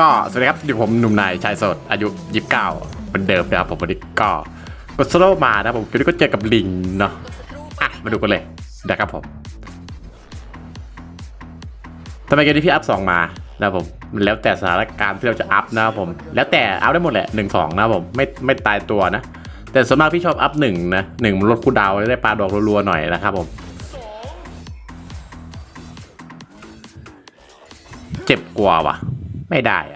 ก็สวัสดีครับอยู่ผมหนุ่มนายชายโสดอายุ 29เป็นเดิมนะครับผมวันนี้ก็ กดโซโล่มานะผมวันนี้ก็เจอกับลิงเนาะอะมาดูกันเลยนะครับผมทำไมเกมนี้พี่อัพสองมานะผมแล้วแต่สถานการณ์ที่เราจะอัพนะครับผม แล้วแต่อัพได้หมดแหละหนึ่งสองนะผมไม่ไม่ตายตัวนะ แต่ส่วนมากพี่ชอบอัพหนึ่งนะหนึ่งมันลดคูดาวได้ปลาดอกรัวๆหน่อยนะครับผม เจ็บกว่าว่ะ ไม่ได้อะ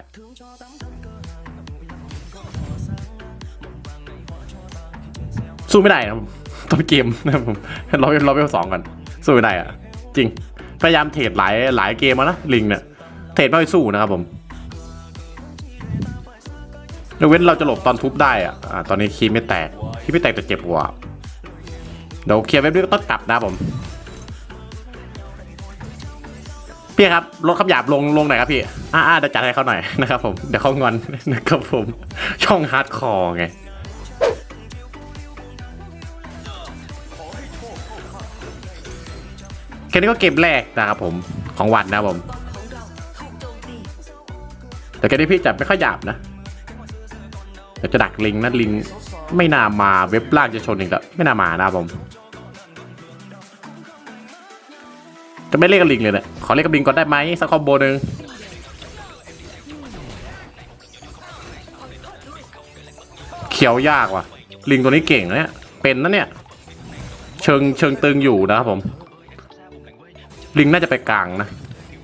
สู้ไม่ได้นะผมต้นเกมนะผมเราเราไปสองกันสู้ไม่ได้อะจริง พยายามเทรดหลายหลายเกมแล้วนะลิงเนี่ยเทรดไม่ค่อยสู้นะครับผมยกเว้นเราจะหลบตอนทุบได้อะอ่าตอนนี้คีไม่แตกคีไม่แตกแต่เจ็บกว่าเดี๋ยวเคลียร์เว็บนี้ก็ต้องกลับนะผมพี่ครับรถขับหยาบลงลงหน่อยครับพี่อ่าอ่าเดี๋ยวจัดให้เขาหน่อยนะครับผม เดี๋ยวเขางอนนะครับผม ช่องฮาร์ดคอร์ไง แค่นี้ก็เกมแรกนะครับผมของวันนะผม แต่แค่นี้พี่จับไม่ค่อยหยาบนะแต่จะดักลิงนะลิงไม่น่ามาเว็บล่างจะชนอีกแล้วไม่น่ามานะผมจะไม่เล่นกับลิงเลยเนี่ยขอเล่นกับลิงก่อนได้ไหมสักคอมโบหนึ่งเขียวยากว่ะ ลิงตัวนี้เก่งนะเนี่ยเป็นนะเนี่ย เชิงเชิงตึงอยู่นะครับผม ลิงน่าจะไปกลางนะ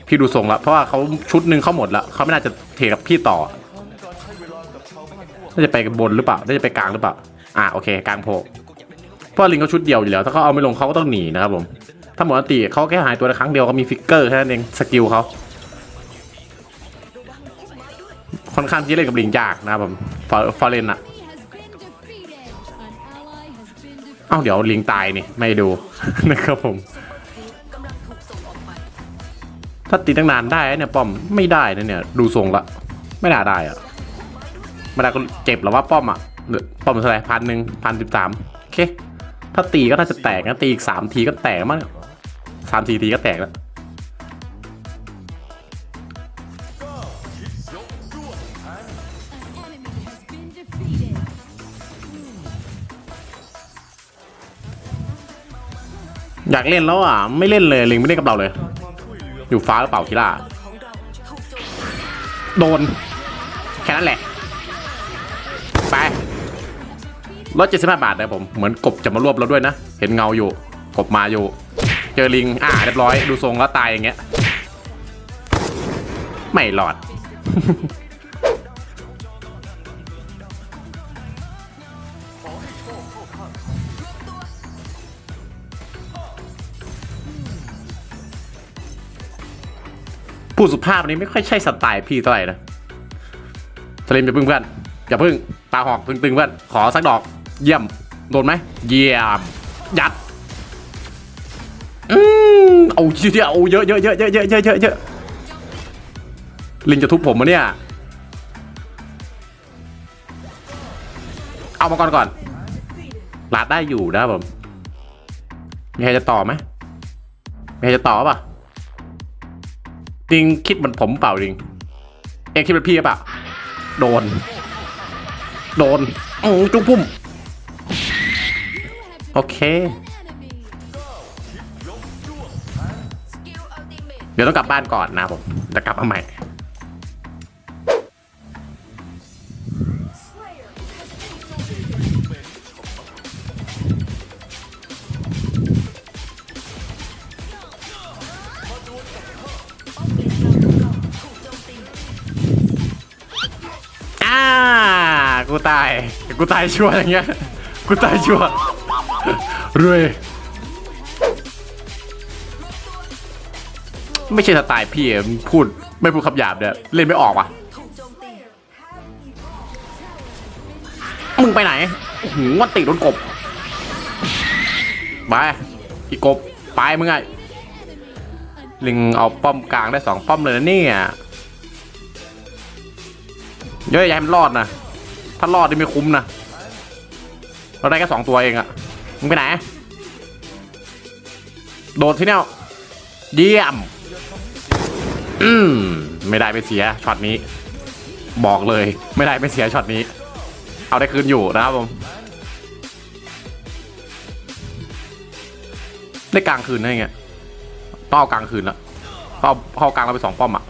พี่ดูทรงละเพราะว่าเขาชุดหนึ่งเขาหมดล้วเขาไม่น่าจะเทกับพี่ต่อน่าจะไปบนหรือเปล่าน่าจะไปกลางหรือเปล่าอ่าโอเคกลางโผล่เพราะลิงเขาชุดเดียวอยู่แล้ว ถ้าเขาเอาไม่ลงเขาก็ต้องหนีนะครับผมถ้าหมดติเขาแค่หายตัวละครั้งเดียวก็มีฟิกเกอร์แค่นั้นเองสกิลเขาค่อนข้างที่จะเล่นกับลิงยากนะครับผมฟอฟอเรนอะเอ้าเดี๋ยวลิงตายนี่ไม่ดูนะครับผม ถ้าตีตั้งนานได้เนี่ยป้อมไม่ได้นะเนี่ยดูทรงละ ไม่น่าได้อะไม่ได้ก็เจ็บแล้วว่าป้อมอะป้อมเท่าไหร่พันหนึ่งพันสิบสามโอเคถ้าตีก็น่าจะแตกนะตีอีกสามทีก็แตกมั้งสามทีทีก็แตกแล้วอยากเล่นแล้วอะไม่เล่นเลยลิงไม่เล่นกับเราเลย อยู่ฟ้าหรือเปล่าคิล่าโดน แค่นั้นแหละ ไปร้อยเจ็ดสิบห้าบาทนะผม เหมือนกบจะมารวบเราด้วยนะ เห็นเงาอยู่ กบมาอยู่ เจอลิง อ่าเรียบร้อย ดูทรงแล้วตายอย่างเงี้ย ไม่หลอด พูดสุภาพนี้ไม่ค่อยใช่สไตล์พี่เท่าไหร่นะสลิมอย่าพึ่งเพื่อนอย่าพึ่งตาหอกตึงๆเพื่อนขอสักดอก เยี่ยมโดนไหมเยี่ยมยัดอืมเอาเยอะเอาเยอะเยอะเยอะเยอะเยอะเยอะเยอะเยอะลิงจะทุบผมมะเนี่ย เอามาก่อนก่อนลาดได้อยู่นะผมมีใครจะต่อไหมมีใครจะต่อป่ะ ดิงคิดเหมือนผมเปล่าดิง เองคิดเป็นพี่หรือเปล่าโดน โดนอือจุ๊บพุ่ม โอเค เดี๋ยวต้องกลับบ้านก่อนนะผม จะกลับมาใหม่ กูตายกูตายชัวร์อย่างเงี้ย กูตายชัวร์รวยไม่ใช่สไตล์พี่อะพูดไม่พูดคำหยาบเนี่ยเล่นไม่ออกว่ะ มึงไปไหนหืมว่าติโดนกบ ไป อีกกบ ไปมึงไง ลิงเอาป้อมกลางได้สองป้อมเลยนะเนี่ยเยอะแยะมันรอดนะ ถ้ารอดนี่ไม่คุ้มนะ เราได้แค่สองตัวเองอะมึงไปไหน โดดที่เนี่ยเยี่ยม อืม ไม่ได้ไปเสียช็อตนี้ บอกเลย ไม่ได้ไปเสียช็อตนี้ เอาได้คืนอยู่นะครับผม ได้กลางคืนได้ไงต้องเอากลางคืนแล้วต้องเอาเอากลางเราไปสองป้อมอะ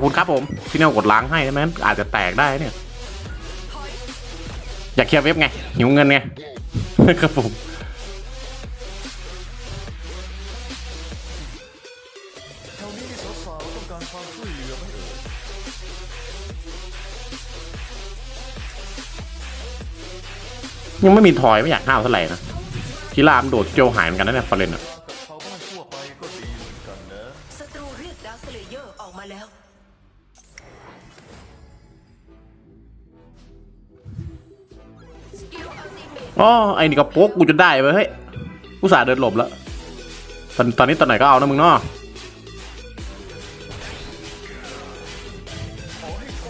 อบคุณครับผมที่เนี่ยกดล้างให้ใช่ไหมอาจจะแตกได้เนี่ย อยากเคลียร์เว็บไง หิวเงินไง ครับผมแถวนี้มีสาวๆต้องกรความช่วยเหลือไหมเอ่ยยังไม่มีทอยไม่อยากห้าวเท่าไหร่นะกีฬามโดดเจียวหายเหมือนกันนะเนี่ยฟอร์เรน อ๋อไอ้นี่ก็โป๊กกูจะได้เว้ยเฮ้ยกูสาเดินหลบแล้วตอนตอนนี้ตอนไหนก็เอานะมึงเนาะ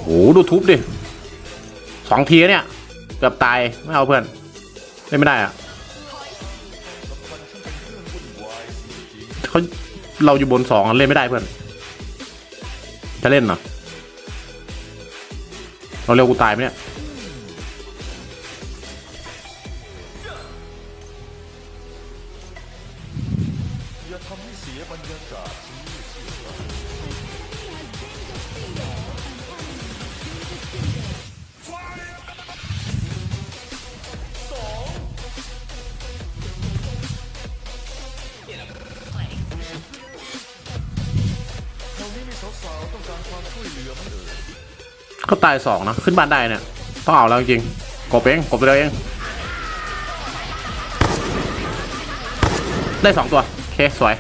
โอ้ดูทุบดิสองทีเนี่ยเกือบตายไม่เอาเพื่อนเล่นไม่ได้อะเขาเราอยู่บนสองเล่นไม่ได้เพื่อน จะเล่นเหรอเราเร็วกูตายไหมเนี่ย ก็ตายสองนะขึ้นบ้านได้เนี่ยต้องเอาแล้วจริงกบเองกบตัวเดียวเอง ได้สองตัว โอเค สวย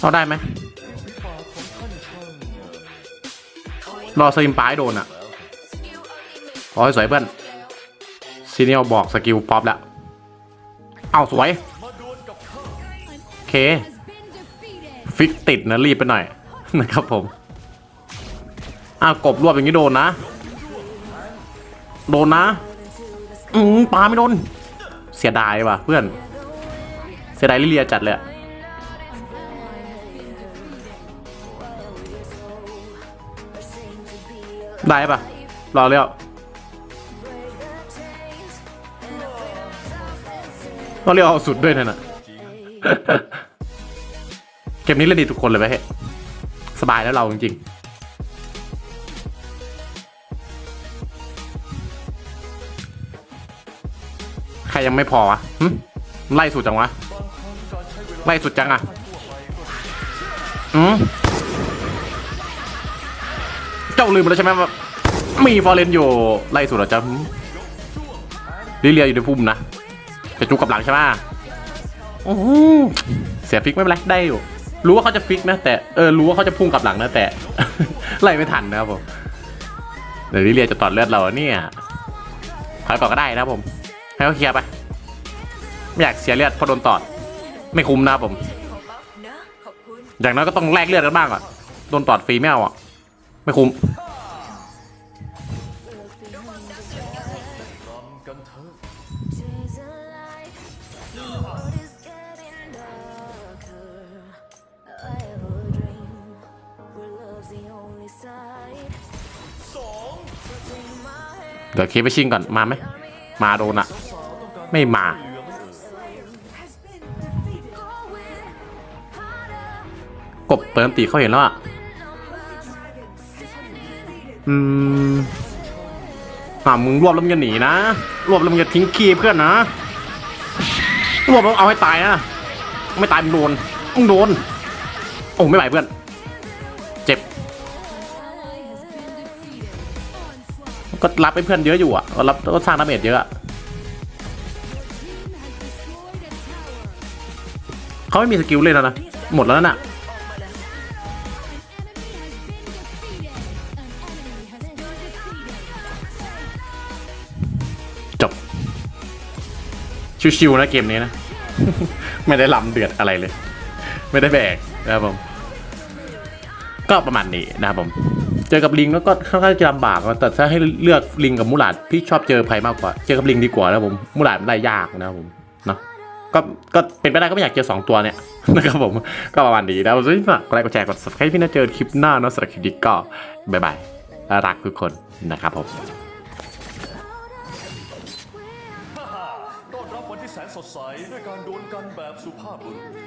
เอาได้ไหมวิบากของท่านช่างเอ่อรอสลิมปายโดนอะแล้วสกิลอัลติเมทขอให้สวยเพื่อนซีเนียลบอกสกิลป๊อปแล้ว เอาสวย โอเค ฟิกติดนะ รีบไปหน่อย นะครับผม อ้าว กบรวบอย่างนี้โดนนะ โดนนะ อืมปลาไม่โดน เสียดายว่ะเพื่อน เสียดายลิเลียจัดเลย ได้ปะรอเรียวรอเรียวเอาสุดด้วยนะน่ะเกมนี้เล่นดีทุกคนเลยไหมเฮ้สบายแล้วเราจริงๆ ใครยังไม่พอวะไล่สุดจังวะ ไล่สุดจังอะทั่วไปก็อืม เจ้าลืมไปแล้วใช่ไหมว่ามีฟอร์เรนอยู่ไล่สุดเหรอจ๊ะลิเลียอยู่ในพุ่มนะจะจุกกับหลังใช่ไหมเสียฟิกไม่เป็นไรได้อยู่ รู้ว่าเขาจะฟิกนะ แต่เออรู้ว่าเขาจะพุ่งกลับหลังนะแต่ไล่ไม่ทันนะครับผมเดี๋ยวลิเลียจะตอดเลือดเราเนี่ยถอยก่อนก็ได้นะผม ให้เขาเคลียร์ไปไม่อยากเสียเลือดเพราะโดนตอด ไม่คุ้มนะครับผมอบัฟนะขอบคุณอย่างน้อยก็ต้องแลกเลือดกันบ้างอะโดนตอดฟรีไม่เอาอะ ไม่คุ้มเดี๋ยวเคไปชิงก่อน มาไหม มาโดนอะไม่มา กบเติมตีเขาเห็นแล้วอะ อืมอ่ามึงรวบแล้วมึงจะหนีนะ รวบแล้วมึงจะทิ้งคีย์เพื่อนนะ รวบแล้วเอาให้ตายนะ ไม่ตายมึงโดน มึงโดน โอ้ไม่ไหวเพื่อน เจ็บ ก็รับให้เพื่อนเยอะอยู่อะ ก็รับก็สร้างดาเมจเยอะอะเขาไม่มีสกิลเลยแล้วนะ หมดแล้วน่ะ ชิวๆนะเกมนี้นะ ไม่ได้ลำเดือดอะไรเลย ไม่ได้แบกนะครับผม ก็ประมาณนี้นะครับผม เจอกับลิงแล้วก็ค่อนข้างจะลำบากนะแต่ถ้าให้เลือกลิงกับมูหลาดพี่ชอบเจอภัยมากกว่า เจอกับลิงดีกว่านะครับผมมูหลาดมันได้ยากนะครับผมเนาะก็ก็เป็นไปได้ก็ไม่อยากเจอสองตัวเนี่ยนะครับผมก็ประมาณนี้นะซึ่งฝากกดไลค์กดแชร์กด subscribe พี่นะเจอคลิปหน้าเนาะสำหรับคลิปนี้ก็บ๊ายบายรักทุกคนนะครับผม ใสด้วยการดวลกันแบบสุภาพบุรุษ